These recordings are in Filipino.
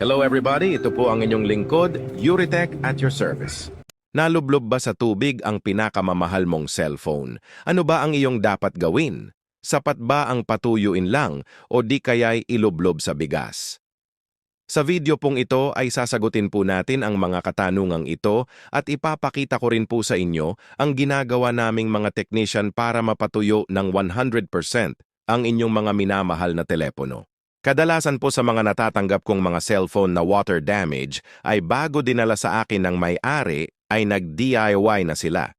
Hello everybody, ito po ang inyong lingkod, Euritech at your service. Nalublob ba sa tubig ang pinakamamahal mong cellphone? Ano ba ang iyong dapat gawin? Sapat ba ang patuyuin lang o di kaya'y ilublob sa bigas? Sa video pong ito ay sasagutin po natin ang mga katanungang ito at ipapakita ko rin po sa inyo ang ginagawa naming mga technician para mapatuyo ng 100% ang inyong mga minamahal na telepono. Kadalasan po sa mga natatanggap kong mga cellphone na water damage ay bago dinala sa akin ng may-ari ay nag-DIY na sila.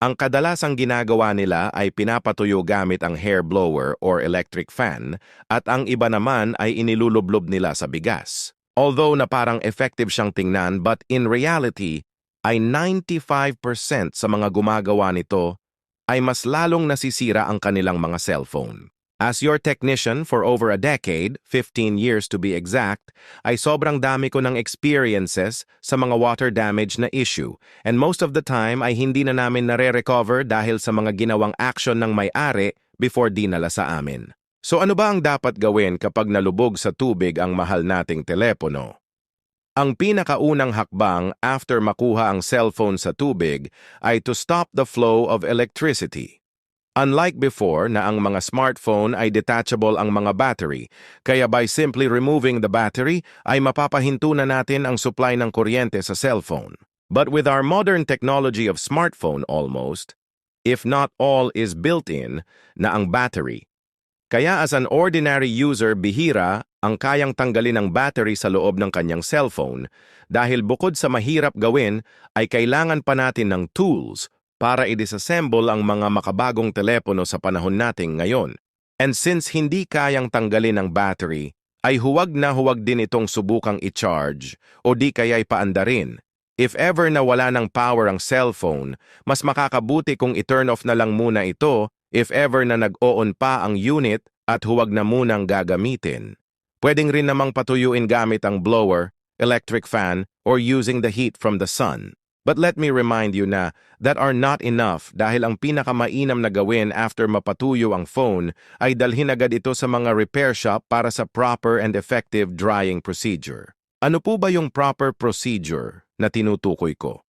Ang kadalasang ginagawa nila ay pinapatuyo gamit ang hair blower or electric fan at ang iba naman ay inilulublob nila sa bigas. Although na parang effective siyang tingnan but in reality ay 95% sa mga gumagawa nito ay mas lalong nasisira ang kanilang mga cellphone. As your technician for over a decade, 15 years to be exact, ay sobrang dami ko ng experiences sa mga water damage na issue and most of the time ay hindi na namin nare-recover dahil sa mga ginawang action ng may-ari before dinala sa amin. So ano ba ang dapat gawin kapag nalubog sa tubig ang mahal nating telepono? Ang pinakaunang hakbang after makuha ang cellphone sa tubig ay to stop the flow of electricity. Unlike before na ang mga smartphone ay detachable ang mga battery, kaya by simply removing the battery ay mapapahinto na natin ang supply ng kuryente sa cellphone. But with our modern technology of smartphone almost, if not all is built-in na ang battery. Kaya as an ordinary user bihira ang kayang tanggalin ang battery sa loob ng kanyang cellphone dahil bukod sa mahirap gawin ay kailangan pa natin ng tools para i-disassemble ang mga makabagong telepono sa panahon nating ngayon. And since hindi kayang tanggalin ang battery, ay huwag na huwag din itong subukang i-charge o di kaya'y paandarin. If ever na wala ng power ang cellphone, mas makakabuti kung i-turn off na lang muna ito if ever na nag-on pa ang unit at huwag na munang gagamitin. Pwedeng rin namang patuyuin gamit ang blower, electric fan, or using the heat from the sun. But let me remind you na that are not enough dahil ang pinakamainam na gawin after mapatuyo ang phone ay dalhin agad ito sa mga repair shop para sa proper and effective drying procedure. Ano po ba yung proper procedure na tinutukoy ko?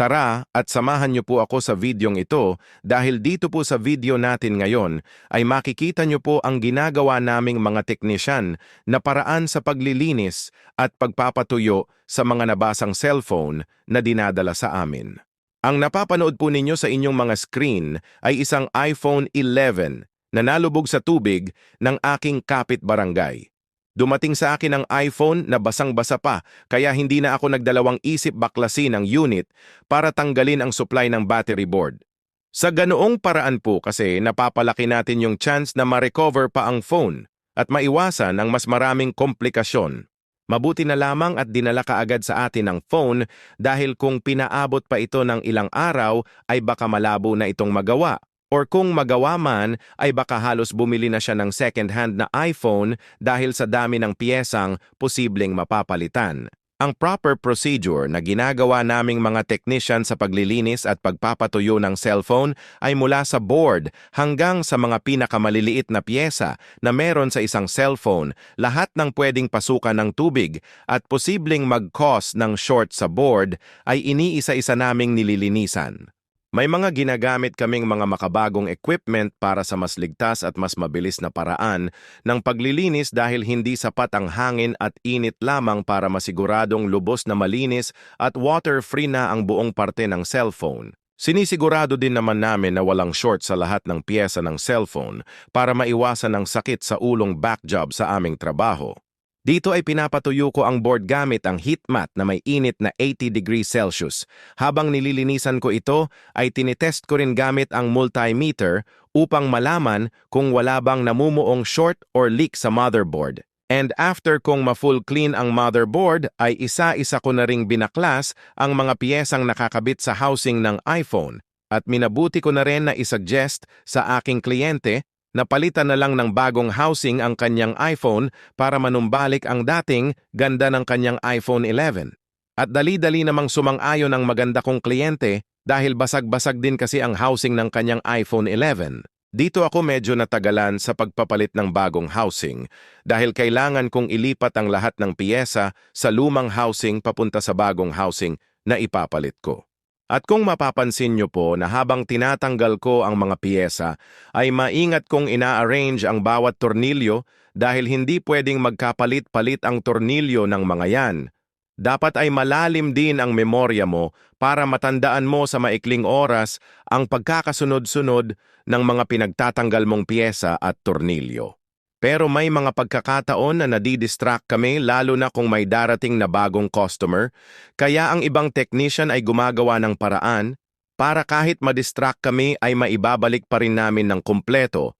Tara at samahan niyo po ako sa videong ito dahil dito po sa video natin ngayon ay makikita niyo po ang ginagawa naming mga teknisyan na paraan sa paglilinis at pagpapatuyo sa mga nabasang cellphone na dinadala sa amin. Ang napapanood po ninyo sa inyong mga screen ay isang iPhone 11 na nalubog sa tubig ng aking kapit-barangay. Dumating sa akin ang iPhone na basang-basa pa kaya hindi na ako nagdalawang isip baklasin ang unit para tanggalin ang supply ng battery board. Sa ganoong paraan po kasi napapalaki natin yung chance na ma-recover pa ang phone at maiwasan ang mas maraming komplikasyon. Mabuti na lamang at dinala kaagad sa atin ang phone dahil kung pinaabot pa ito ng ilang araw ay baka malabo na itong magawa Or kung magawa man, ay baka halos bumili na siya ng second-hand na iPhone dahil sa dami ng piyesang posibleng mapapalitan. Ang proper procedure na ginagawa naming mga technician sa paglilinis at pagpapatuyo ng cellphone ay mula sa board hanggang sa mga pinakamaliliit na piyesa na meron sa isang cellphone, lahat ng pwedeng pasukan ng tubig at posibleng mag-cause ng short sa board ay iniisa-isa naming nililinisan. May mga ginagamit kaming mga makabagong equipment para sa mas ligtas at mas mabilis na paraan ng paglilinis dahil hindi sapat ang hangin at init lamang para masiguradong lubos na malinis at water-free na ang buong parte ng cellphone. Sinisigurado din naman namin na walang short sa lahat ng piyesa ng cellphone para maiwasan ang sakit sa ulong back job sa aming trabaho. Dito ay pinapatuyo ko ang board gamit ang heat mat na may init na 80 degrees Celsius. Habang nililinisan ko ito, ay tinitest ko rin gamit ang multimeter upang malaman kung wala bang namumuong short or leak sa motherboard. And after kong ma-full clean ang motherboard, ay isa-isa ko na ring binaklas ang mga piyesang nakakabit sa housing ng iPhone. At minabuti ko na rin na isuggest sa aking kliyente Napalitan na lang ng bagong housing ang kanyang iPhone para manumbalik ang dating ganda ng kanyang iPhone 11. At dali-dali namang sumang-ayon ang maganda kong kliyente dahil basag-basag din kasi ang housing ng kanyang iPhone 11. Dito ako medyo natagalan sa pagpapalit ng bagong housing dahil kailangan kong ilipat ang lahat ng piyesa sa lumang housing papunta sa bagong housing na ipapalit ko. At kung mapapansin nyo po na habang tinatanggal ko ang mga piyesa, ay maingat kong ina-arrange ang bawat tornilyo dahil hindi pwedeng magkapalit-palit ang tornilyo ng mga yan. Dapat ay malalim din ang memorya mo para matandaan mo sa maikling oras ang pagkakasunod-sunod ng mga pinagtatanggal mong piyesa at tornilyo. Pero may mga pagkakataon na nadidistract kami lalo na kung may darating na bagong customer, kaya ang ibang technician ay gumagawa ng paraan para kahit madistract kami ay maibabalik pa rin namin ng kumpleto.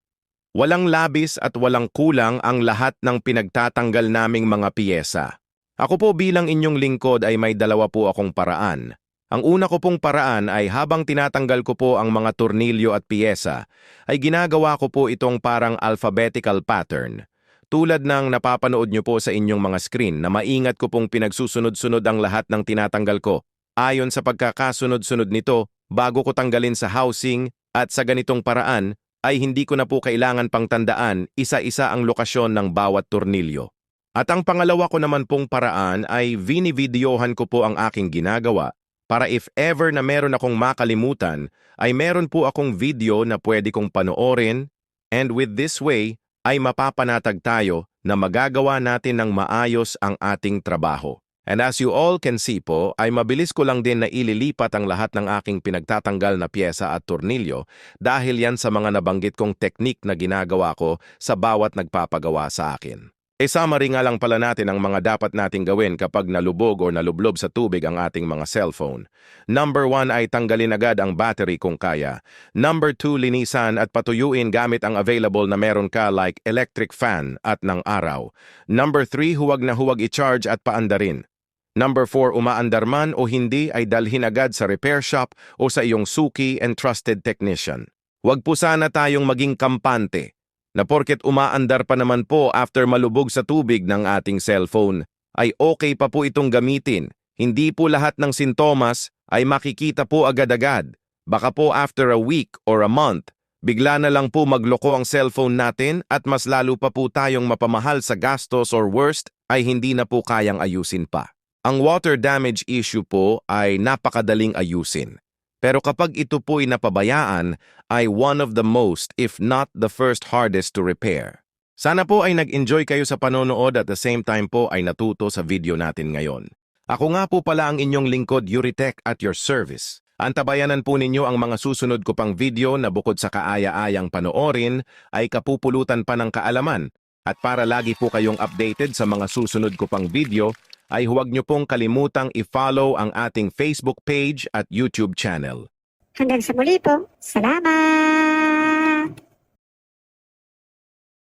Walang labis at walang kulang ang lahat ng pinagtatanggal naming mga piyesa. Ako po bilang inyong lingkod ay may dalawa po akong paraan. Ang una ko pong paraan ay habang tinatanggal ko po ang mga tornilyo at piyesa, ay ginagawa ko po itong parang alphabetical pattern. Tulad ng napapanood nyo po sa inyong mga screen na maingat ko pong pinagsusunod-sunod ang lahat ng tinatanggal ko. Ayon sa pagkakasunod-sunod nito, bago ko tanggalin sa housing at sa ganitong paraan, ay hindi ko na po kailangan pang tandaan isa-isa ang lokasyon ng bawat tornilyo. At ang pangalawa ko naman pong paraan ay vinivideohan ko po ang aking ginagawa para if ever na meron akong makalimutan, ay meron po akong video na pwede kong panoorin and with this way ay mapapanatag tayo na magagawa natin ng maayos ang ating trabaho. And as you all can see po, ay mabilis ko lang din na ililipat ang lahat ng aking pinagtatanggal na pyesa at tornilyo dahil yan sa mga nabanggit kong teknik na ginagawa ko sa bawat nagpapagawa sa akin. E summary nga lang pala natin ang mga dapat nating gawin kapag nalubog o nalublob sa tubig ang ating mga cellphone. Number one ay tanggalin agad ang battery kung kaya. Number two, linisan at patuyuin gamit ang available na meron ka like electric fan at ng araw. Number three, huwag na huwag i-charge at paandarin. Number four, umaandar man o hindi ay dalhin agad sa repair shop o sa iyong suki and trusted technician. Huwag po sana tayong maging kampante na porket umaandar pa naman po after malubog sa tubig ng ating cellphone, ay okay pa po itong gamitin. Hindi po lahat ng sintomas ay makikita po agad-agad. Baka po after a week or a month, bigla na lang po magloko ang cellphone natin at mas lalo pa po tayong mapamahal sa gastos or worst ay hindi na po kayang ayusin pa. Ang water damage issue po ay napakadaling ayusin. Pero kapag ito po'y napabayaan, ay one of the most, if not the first hardest to repair. Sana po ay nag-enjoy kayo sa panonood at the same time po ay natuto sa video natin ngayon. Ako nga po pala ang inyong lingkod Yuritech at your service. Antabayanan po ninyo ang mga susunod ko pang video na bukod sa kaaya-ayang panoorin ay kapupulutan pa ng kaalaman. At para lagi po kayong updated sa mga susunod ko pang video, ay huwag niyo pong kalimutang i-follow ang ating Facebook page at YouTube channel. Hanggang sa muli po. Salamat!